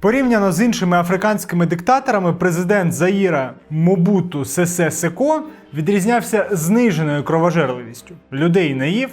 Порівняно з іншими африканськими диктаторами, президент Заїра Мобуту Сесе Секо відрізнявся зниженою кровожерливістю. Людей не їв,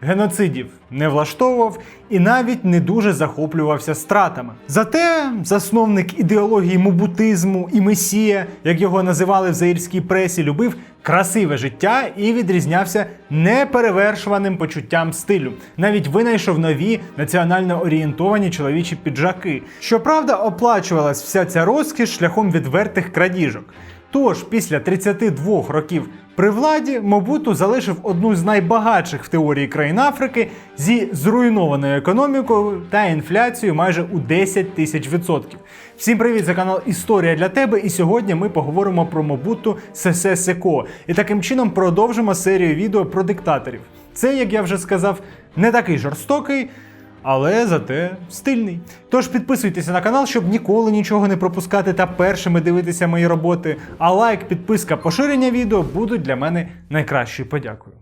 геноцидів не влаштовував і навіть не дуже захоплювався стратами. Зате засновник ідеології мобутизму і месія, як його називали в заїрській пресі, любив красиве життя і відрізнявся неперевершуваним почуттям стилю. Навіть винайшов нові національно орієнтовані чоловічі піджаки. Щоправда, оплачувалась вся ця розкіш шляхом відвертих крадіжок. Тож після 32 років при владі Мобуту залишив одну з найбагатших в теорії країн Африки зі зруйнованою економікою та інфляцією майже у 10 тисяч відсотків. Всім привіт, це канал Історія для тебе. І сьогодні ми поговоримо про Мобуту Сесе Секо. І таким чином продовжимо серію відео про диктаторів. Це, як я вже сказав, не такий жорстокий але зате стильний. Тож підписуйтеся на канал, щоб ніколи нічого не пропускати та першими дивитися мої роботи. А лайк, підписка, поширення відео будуть для мене найкращою подякою.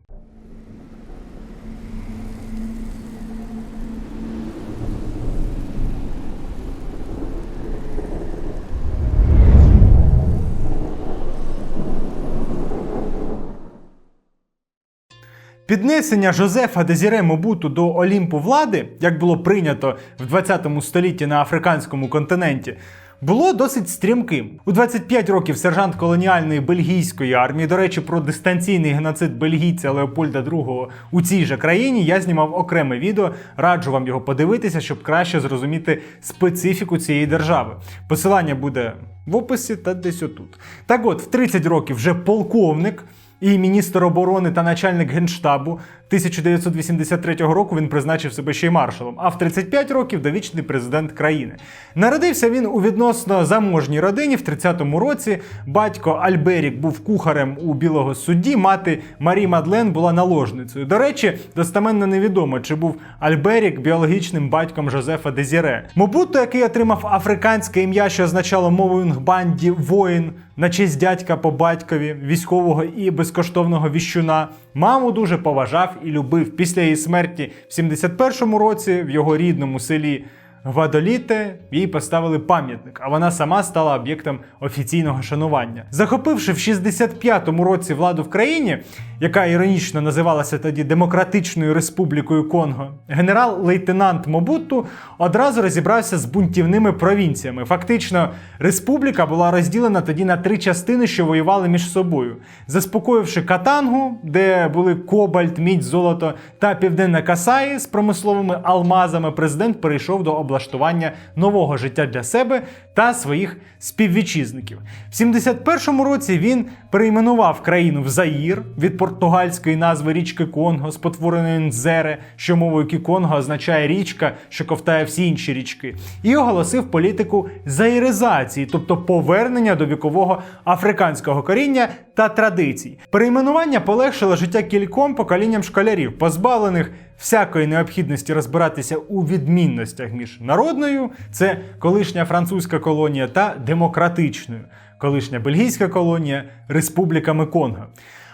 Піднесення Жозефа Дезіре Мобуту до Олімпу влади, як було прийнято в 20 столітті на африканському континенті, було досить стрімким. У 25 років сержант колоніальної бельгійської армії, до речі, про дистанційний геноцид бельгійця Леопольда II у цій же країні я знімав окреме відео. Раджу вам його подивитися, щоб краще зрозуміти специфіку цієї держави. Посилання буде в описі та десь отут. Так от, в 30 років вже полковник. І міністр оборони та начальник генштабу 1983 року він призначив себе ще й маршалом, а в 35 років довічний президент країни. Народився він у відносно заможній родині в 30-му році. Батько Альберік був кухарем у білого судді, мати Марі Мадлен була наложницею. До речі, достеменно невідомо, чи був Альберік біологічним батьком Жозефа Дезіре. Мобутто, який отримав африканське ім'я, що означало мовою Нгбанді воїн на честь дядька по батькові, військового і безкоштовного віщуна. Маму дуже поважав і любив. Після її смерті в 71-му році в його рідному селі Гвадоліте їй поставили пам'ятник, а вона сама стала об'єктом офіційного шанування. Захопивши в 65-му році владу в країні, яка іронічно називалася тоді Демократичною Республікою Конго, генерал-лейтенант Мобутту одразу розібрався з бунтівними провінціями. Фактично, республіка була розділена тоді на три частини, що воювали між собою, заспокоївши Катангу, де були кобальт, мідь, золото та південна Касаї з промисловими алмазами. Президент перейшов до облаштування нового життя для себе та своїх співвітчизників. В 71-му році він перейменував країну в Заїр від португальської назви річки Конго, спотвореної Нзере, що мовою Кіконго означає річка, що ковтає всі інші річки, і оголосив політику заїризації, тобто повернення до вікового африканського коріння та традицій. Перейменування полегшило життя кільком поколінням школярів, позбавлених всякої необхідності розбиратися у відмінностях між народною, це колишня французька колонія, та демократичною, колишня бельгійська колонія, республіками Конго.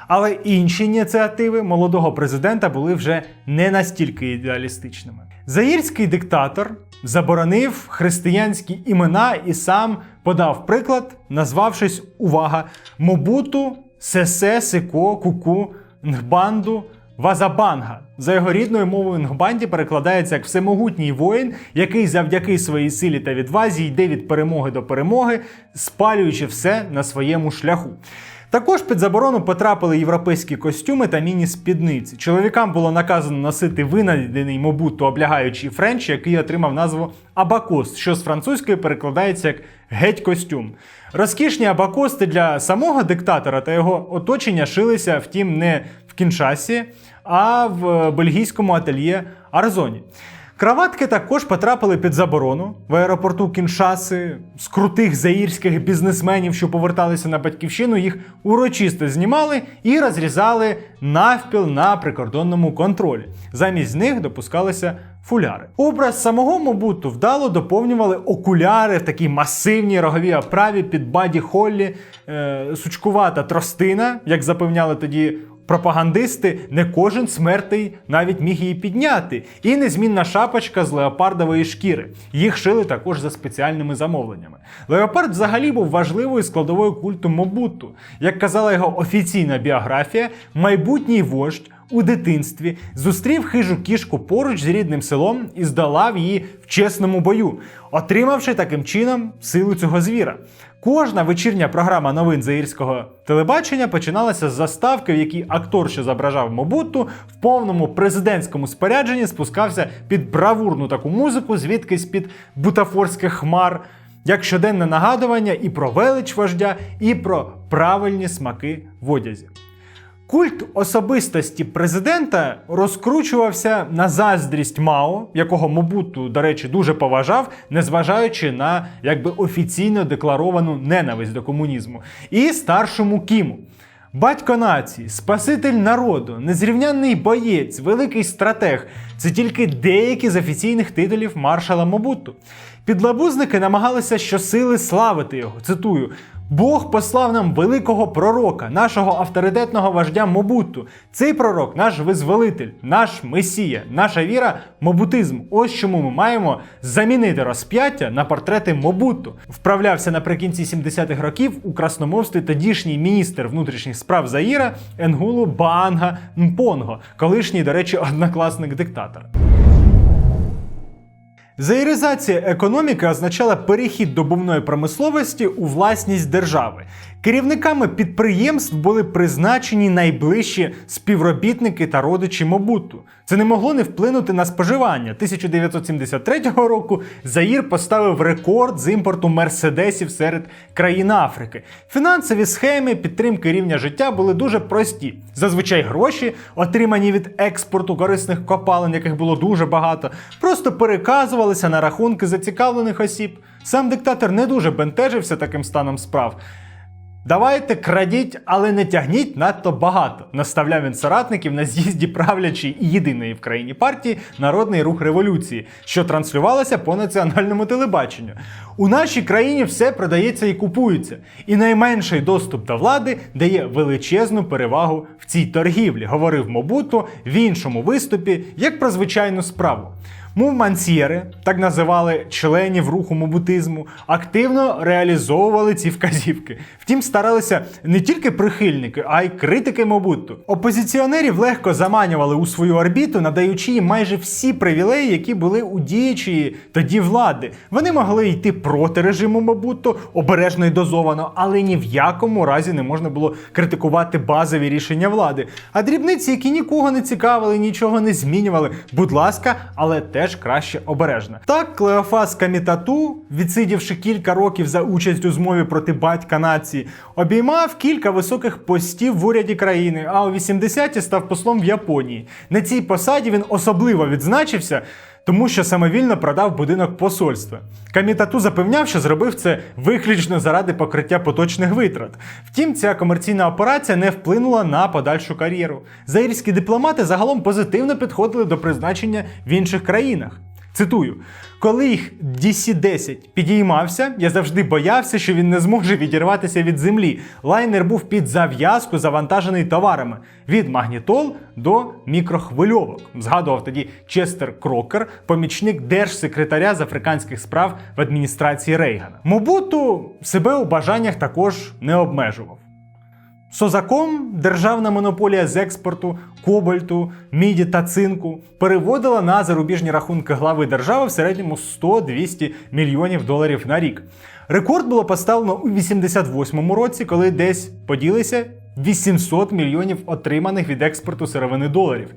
Але інші ініціативи молодого президента були вже не настільки ідеалістичними. Заїрський диктатор заборонив християнські імена і сам подав приклад, назвавшись увага Мобуту, Сесе, Сико, Куку, Нгбанду. Вазабанга за його рідною мовою Нгбанді перекладається як всемогутній воїн, який завдяки своїй силі та відвазі йде від перемоги до перемоги, спалюючи все на своєму шляху. Також під заборону потрапили європейські костюми та міні-спідниці. Чоловікам було наказано носити винайдений мобуту облягаючий френч, який отримав назву абакос, що з французької перекладається як геть костюм. Розкішні абакости для самого диктатора та його оточення шилися, втім, не в Кіншасі, а в бельгійському ательє Арзоні. Краватки також потрапили під заборону в аеропорту Кіншаси. З крутих заїрських бізнесменів, що поверталися на батьківщину, їх урочисто знімали і розрізали навпіл на прикордонному контролі. Замість них допускалися фуляри. Образ самого Мобуту вдало доповнювали окуляри в такій масивній роговій оправі під баді Холлі, е, сучкувата тростина, як запевняли тоді пропагандисти, не кожен смертий навіть міг її підняти. І незмінна шапочка з леопардової шкіри. Їх шили також за спеціальними замовленнями. Леопард взагалі був важливою складовою культу Мобуту. Як казала його офіційна біографія, майбутній вождь у дитинстві зустрів хижу кішку поруч з рідним селом і здолав її в чесному бою, отримавши таким чином силу цього звіра. Кожна вечірня програма новин заїрського телебачення починалася з заставки, в якій актор, що зображав Мобутту, в повному президентському спорядженні спускався під бравурну таку музику, звідкись під бутафорських хмар, як щоденне нагадування і про велич вождя, і про правильні смаки в одязі. Культ особистості президента розкручувався на заздрість Мао, якого Мобуту, до речі, дуже поважав, незважаючи на якби офіційно декларовану ненависть до комунізму, і старшому Кіму. Батько нації, спаситель народу, незрівнянний боєць, великий стратег це тільки деякі з офіційних титулів маршала Мобуту. Підлабузники намагалися щосили славити його. Цитую: Бог послав нам великого пророка, нашого авторитетного вождя Мобуту. Цей пророк наш визволитель, наш месія, наша віра мобутизм. Ось чому ми маємо замінити розп'яття на портрети Мобуту. Вправлявся наприкінці 70-х років у красномовстві тодішній міністр внутрішніх справ Заїра Енгулу Баанга Мпонго, колишній, до речі, однокласник диктатора. Заїризація економіки означала перехід добувної промисловості у власність держави. Керівниками підприємств були призначені найближчі співробітники та родичі Мобуту. Це не могло не вплинути на споживання. 1973 року Заїр поставив рекорд з імпорту мерседесів серед країн Африки. Фінансові схеми підтримки рівня життя були дуже прості. Зазвичай гроші, отримані від експорту корисних копалин, яких було дуже багато, просто переказувалися на рахунки зацікавлених осіб. Сам диктатор не дуже бентежився таким станом справ. Давайте крадіть, але не тягніть надто багато, наставляв він соратників на з'їзді правлячої і єдиної в країні партії Народний рух революції, що транслювалося по національному телебаченню. У нашій країні все продається і купується, і найменший доступ до влади дає величезну перевагу в цій торгівлі, говорив Мобуто в іншому виступі, як про звичайну справу. Мувмансьєри, так називали членів руху мобутизму, активно реалізовували ці вказівки. Втім, старалися не тільки прихильники, а й критики Мобуту. Опозиціонерів легко заманювали у свою орбіту, надаючи їм майже всі привілеї, які були у діючої тоді влади. Вони могли йти проти режиму Мобуту, обережно і дозовано, але ні в якому разі не можна було критикувати базові рішення влади. А дрібниці, які нікого не цікавили, нічого не змінювали. Будь ласка, але теж краще обережне. Так, Клеофас Камітату, відсидівши кілька років за участь у змові проти батька нації, обіймав кілька високих постів в уряді країни, а у 80-ті став послом в Японії. На цій посаді він особливо відзначився. Тому що самовільно продав будинок посольства. Камітату запевняв, що зробив це виключно заради покриття поточних витрат. Втім, ця комерційна операція не вплинула на подальшу кар'єру. Заїрські дипломати загалом позитивно підходили до призначення в інших країнах. Цитую: коли їх DC-10 підіймався, я завжди боявся, що він не зможе відірватися від землі. Лайнер був під зав'язку завантажений товарами від магнітол до мікрохвильовок. Згадував тоді Честер Крокер, помічник держсекретаря з африканських справ в адміністрації Рейгана. Мобуту себе у бажаннях також не обмежував. Созаком державна монополія з експорту кобальту, міді та цинку переводила на зарубіжні рахунки глави держави в середньому 100-200 мільйонів доларів на рік. Рекорд було поставлено у 88-му році, коли десь поділися 800 мільйонів отриманих від експорту сировини доларів.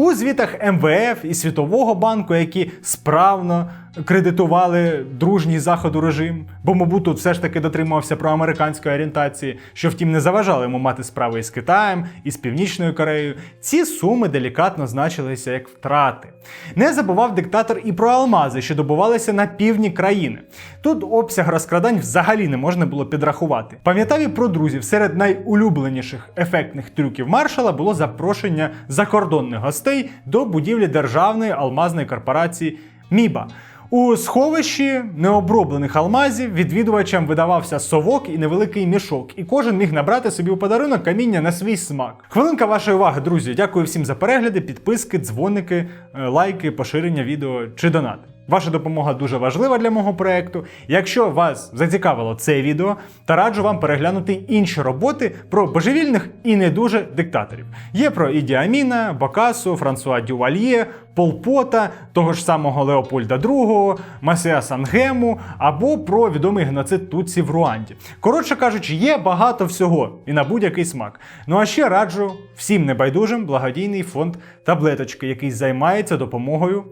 У звітах МВФ і Світового банку, які справно кредитували дружній заходу режим, бо, мабуть, тут все ж таки дотримувався проамериканської орієнтації, що втім не заважало йому мати справи із Китаєм, і з Північною Кореєю. Ці суми делікатно значилися як втрати. Не забував диктатор і про алмази, що добувалися на півдні країни. Тут обсяг розкрадань взагалі не можна було підрахувати. Пам'ятав і про друзів. Серед найулюбленіших ефектних трюків маршала було запрошення закордонних гостей до будівлі державної алмазної корпорації Міба. У сховищі необроблених алмазів відвідувачам видавався совок і невеликий мішок, і кожен міг набрати собі у подарунок каміння на свій смак. Хвилинка вашої уваги, друзі. Дякую всім за перегляди, підписки, дзвоники, е, лайки, поширення відео чи донати. Ваша допомога дуже важлива для мого проекту. Якщо вас зацікавило це відео, то раджу вам переглянути інші роботи про божевільних і не дуже диктаторів. Є про Іді Аміна, Бакасу, Франсуа Дювальє, Пол Пота, того ж самого Леопольда II, Масеа Сангему або про відомий геноцид Тутсі в Руанді. Коротше кажучи, є багато всього і на будь-який смак. Ну а ще раджу всім небайдужим благодійний фонд таблеточки, який займається допомогою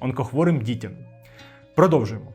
онкохворим дітям. Продовжуємо.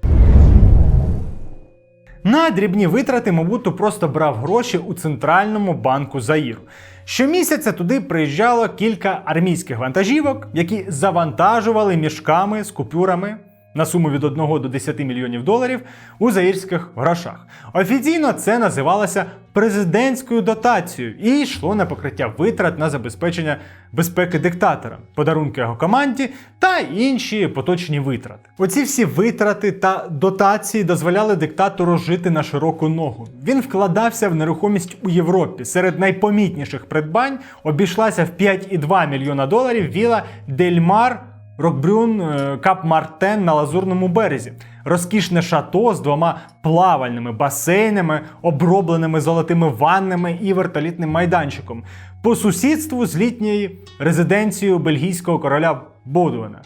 На дрібні витрати Мобуту просто брав гроші у центральному банку Заїру. Щомісяця туди приїжджало кілька армійських вантажівок, які завантажували мішками з купюрами на суму від 1 до 10 мільйонів доларів у заїрських грошах. Офіційно це називалося президентською дотацією і йшло на покриття витрат на забезпечення безпеки диктатора, подарунки його команді та інші поточні витрати. Оці всі витрати та дотації дозволяли диктатору жити на широку ногу. Він вкладався в нерухомість у Європі. Серед найпомітніших придбань обійшлася в 5,2 мільйона доларів віла Дельмар. Рокбрюн е, Кап Мартен на Лазурному березі. Розкішне шато з двома плавальними басейнами, обробленими золотими ваннами і вертолітним майданчиком. По сусідству з літньою резиденцією бельгійського короля Бодуена.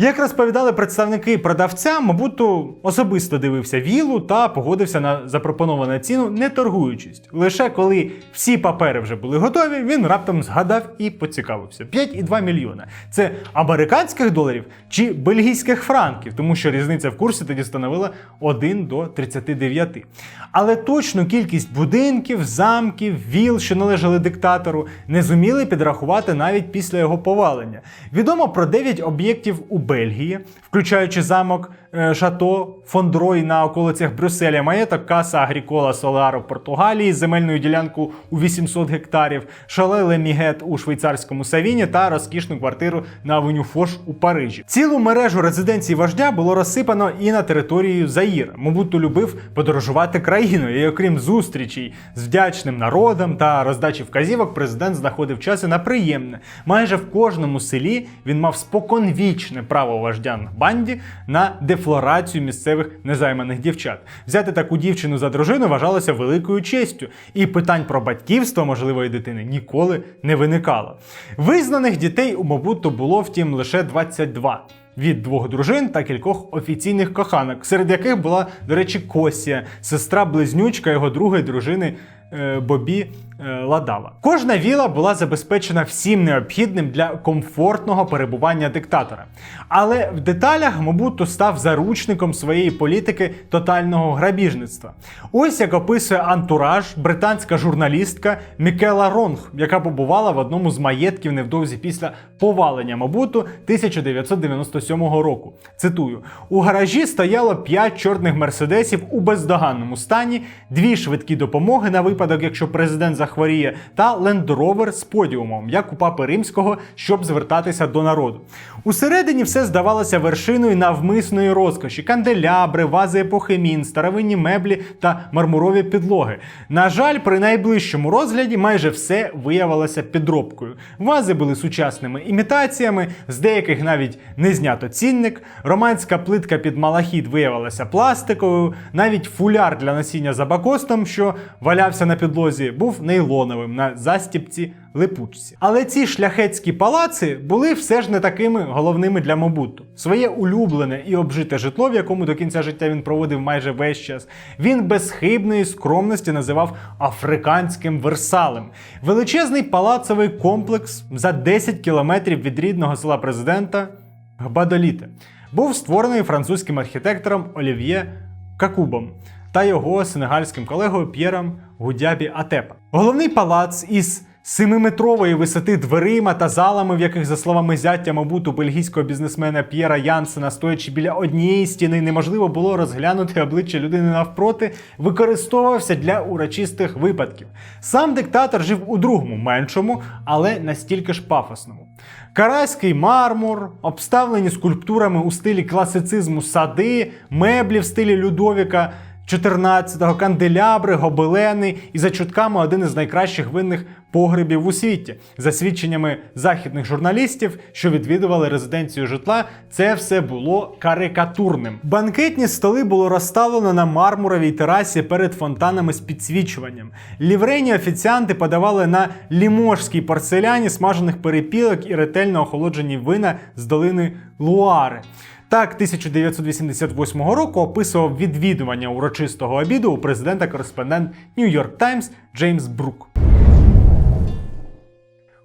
Як розповідали представники продавця, Мабуту особисто дивився вілу та погодився на запропоновану ціну, не торгуючись. Лише коли всі папери вже були готові, він раптом згадав і поцікавився: 5,2 мільйона. Це американських доларів чи бельгійських франків, тому що різниця в курсі тоді становила 1 до 39. Але точну кількість будинків, замків, віл, що належали диктатору, не зуміли підрахувати навіть після його повалення. Відомо про 9 об'єктів у Бельгії, включаючи замок Шато Фондрой на околицях Брюсселя, маєток Каса Агрікола Соларо в Португалії, земельну ділянку у 800 гектарів, шале Лемігет у швейцарському Савіні та розкішну квартиру на Авеню Фош у Парижі. Цілу мережу резиденцій вождя було розсипано і на територію Заїра. Мабуту любив подорожувати країною, і окрім зустрічей з вдячним народом та роздачі вказівок, президент знаходив часи на приємне. Майже в кожному селі він мав споконвічне право вождя на банді на дефлорацію місцевих незайманих дівчат. Взяти таку дівчину за дружину вважалося великою честю, і питань про батьківство можливої дитини ніколи не виникало. Визнаних дітей у Мобуту було втім лише 22. Від двох дружин та кількох офіційних коханок, серед яких була, до речі, Косія, сестра-близнючка його другої дружини е, Бобі е, Ладава. Кожна віла була забезпечена всім необхідним для комфортного перебування диктатора. Але в деталях Мобуту став заручником своєї політики тотального грабіжництва. Ось як описує антураж британська журналістка Мікела Ронг, яка побувала в одному з маєтків невдовзі після повалення Мобуту 1997 року. Цитую: у гаражі стояло 5 чорних мерседесів у бездоганному стані, дві швидкі допомоги на випадок, якщо президент захворіє, та лендровер з подіумом, як у папи римського, щоб звертатися до народу. Усередині все здавалося вершиною навмисної розкоші: канделябри, вази епохи Мін, старовинні меблі та мармурові підлоги. На жаль, при найближчому розгляді майже все виявилося підробкою. Вази були сучасними імітаціями, з деяких навіть не знято цінник. Романська плитка під малахіт виявилася пластиковою, навіть фуляр для носіння за бакостом, що валявся на підлозі, був нейлоновим на застіпці липучці. Але ці шляхетські палаци були все ж не такими головними для Мобуту. Своє улюблене і обжите житло, в якому до кінця життя він проводив майже весь час, він без хибної скромності називав африканським Версалем. Величезний палацовий комплекс за 10 кілометрів від рідного села президента Гбадоліте був створений французьким архітектором Олів'є Какубом та його сенегальським колегою П'єром Гудябі Атепа. Головний палац із семиметрової висоти дверима та залами, в яких, за словами зяття Мабуту, бельгійського бізнесмена П'єра Янсена, стоячи біля однієї стіни, неможливо було розглянути обличчя людини навпроти, використовувався для урочистих випадків. Сам диктатор жив у другому, меншому, але настільки ж пафосному. Карайський мармур, обставлені скульптурами у стилі класицизму сади, меблі в стилі Людовіка. 14-го канделябри, гобелени і за чутками один із найкращих винних погребів у світі. За свідченнями західних журналістів, що відвідували резиденцію житла, це все було карикатурним. Банкетні столи було розставлено на мармуровій терасі перед фонтанами з підсвічуванням. Ліврейні офіціанти подавали на ліможській порцеляні смажених перепілок і ретельно охолоджені вина з долини Луари. Так, 1988 року описував відвідування урочистого обіду у президента-кореспондент New York Times Джеймс Брук.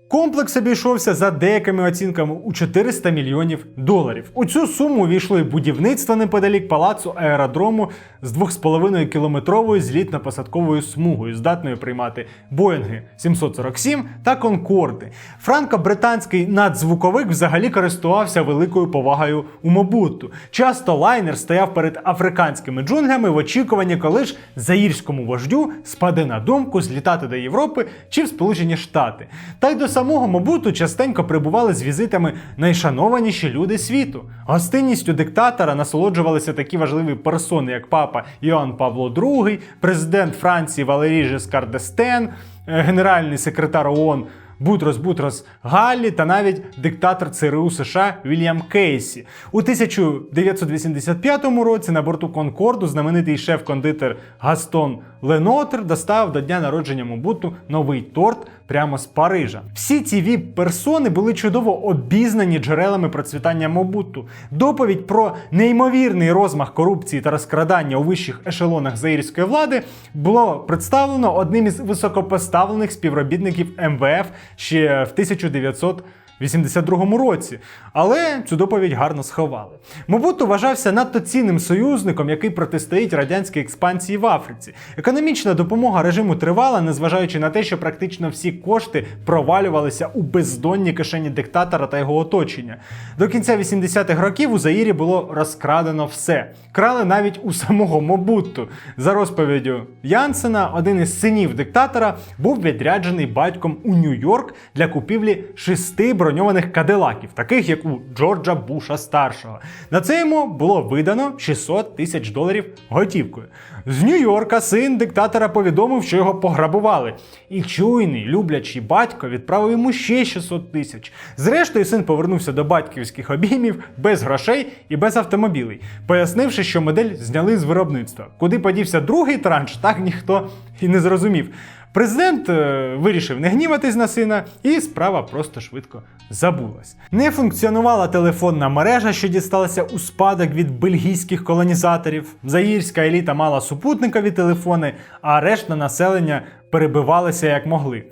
Комплекс обійшовся за деякими оцінками у 400 мільйонів доларів. У цю суму увійшло і будівництво неподалік палацу аеродрому з 2,5 кілометровою злітно-посадковою смугою, здатною приймати Боїнги 747 та Конкорди. Франко-британський надзвуковик взагалі користувався великою повагою у Мобуту. Часто лайнер стояв перед африканськими джунглями в очікуванні, коли ж заїрському вождю спаде на думку злітати до Європи чи в Сполучені Штати. Та й до самого Мобуту частенько прибували з візитами найшанованіші люди світу. Гостинністю диктатора насолоджувалися такі важливі персони, як папа Іоанн Павло II, президент Франції Валерій Жескар д'Естен, е, генеральний секретар ООН Бутрос Бутрос Галлі та навіть диктатор ЦРУ США Вільям Кейсі. У 1985 році на борту Конкорду знаменитий шеф-кондитер Гастон Ленотер достав до дня народження Мобуту новий торт прямо з Парижа. Всі ці віп-персони були чудово обізнані джерелами процвітання Мобуту. Доповідь про неймовірний розмах корупції та розкрадання у вищих ешелонах заїрської влади було представлено одним із високопоставлених співробітників МВФ ще в 1900 82 році, але цю доповідь гарно сховали. Мобуту вважався надто цінним союзником, який протистоїть радянській експансії в Африці. Економічна допомога режиму тривала, незважаючи на те, що практично всі кошти провалювалися у бездонні кишені диктатора та його оточення. До кінця 80-х років у Заїрі було розкрадено все. Крали навіть у самого Мобуту. За розповіддю Янсена, один із синів диктатора був відряджений батьком у Нью-Йорк для купівлі шести броньованих кадилаків, таких як у Джорджа Буша старшого. На це йому було видано 600 тисяч доларів готівкою. З Нью-Йорка син диктатора повідомив, що його пограбували. І чуйний, люблячий батько відправив йому ще 600 тисяч. Зрештою, син повернувся до батьківських обіймів без грошей і без автомобілей, пояснивши, що модель зняли з виробництва. Куди подівся другий транш, так ніхто і не зрозумів. Президент е, вирішив не гніватись на сина, і справа просто швидко забулась. Не функціонувала телефонна мережа, що дісталася у спадок від бельгійських колонізаторів. Заїрська еліта мала супутникові телефони, а решта населення перебивалися як могли.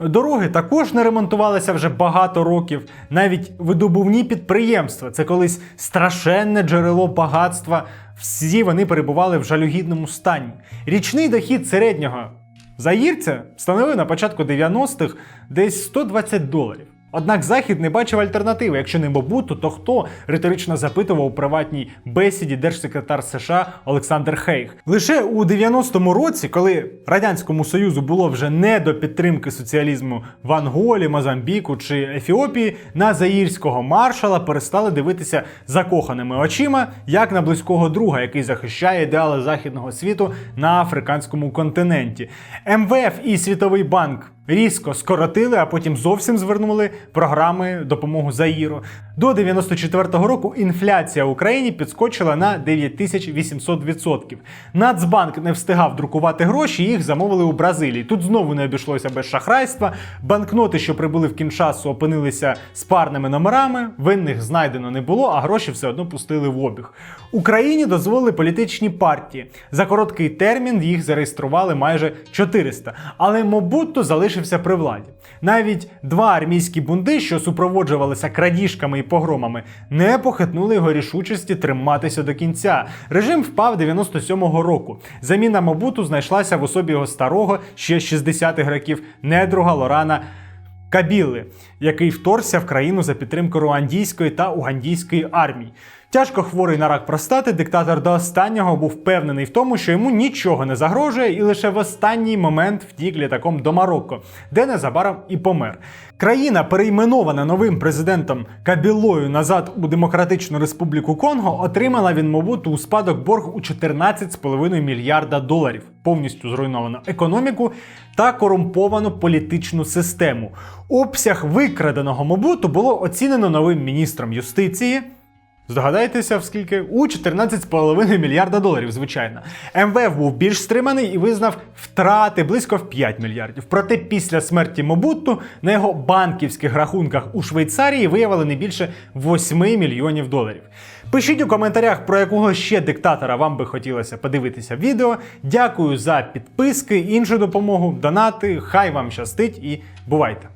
Дороги також не ремонтувалися вже багато років. Навіть видобувні підприємства це колись страшенне джерело багатства. Всі вони перебували в жалюгідному стані. Річний дохід середнього заїрця встановили на початку 90-х десь 120 доларів. Однак Захід не бачив альтернативи. Якщо не Мобуту, то хто риторично запитував у приватній бесіді держсекретар США Олександр Хейг. Лише у 90-му році, коли радянському союзу було вже не до підтримки соціалізму в Анголі, Мозамбіку чи Ефіопії, на заїрського маршала перестали дивитися закоханими очима, як на близького друга, який захищає ідеали західного світу на африканському континенті. МВФ і Світовий банк різко скоротили, а потім зовсім звернули програми допомоги Заїру. До 94-го року інфляція в Україні підскочила на 9800%. Нацбанк не встигав друкувати гроші, їх замовили у Бразилії. Тут знову не обійшлося без шахрайства. Банкноти, що прибули в Кіншасу, опинилися з парними номерами. Винних знайдено не було, а гроші все одно пустили в обіг. Україні дозволили політичні партії. За короткий термін їх зареєстрували майже 400. Але Мобутто залишився залишився при владі. Навіть два армійські бунти, що супроводжувалися крадіжками і погромами, не похитнули його рішучості триматися до кінця. Режим впав 97-го року. Заміна Мобуту знайшлася в особі його старого ще 60-х років недруга Лорана Кабіли, який вторгся в країну за підтримку руандійської та угандійської армій. Тяжко хворий на рак простати, диктатор до останнього був впевнений в тому, що йому нічого не загрожує, і лише в останній момент втік літаком до Марокко, де незабаром і помер. Країна, перейменована новим президентом Кабілою назад у Демократичну Республіку Конго, отримала від Мобуту у спадок борг у 14,5 мільярда доларів, повністю зруйновану економіку та корумповану політичну систему. Обсяг викраденого Мобуту було оцінено новим міністром юстиції. Здогадайтеся, в скільки? У 14,5 мільярда доларів, звичайно. МВФ був більш стриманий і визнав втрати близько в 5 мільярдів. Проте після смерті Мобутту на його банківських рахунках у Швейцарії виявили не більше 8 мільйонів доларів. Пишіть у коментарях, про якого ще диктатора вам би хотілося подивитися відео. Дякую за підписки, іншу допомогу, донати. Хай вам щастить і бувайте!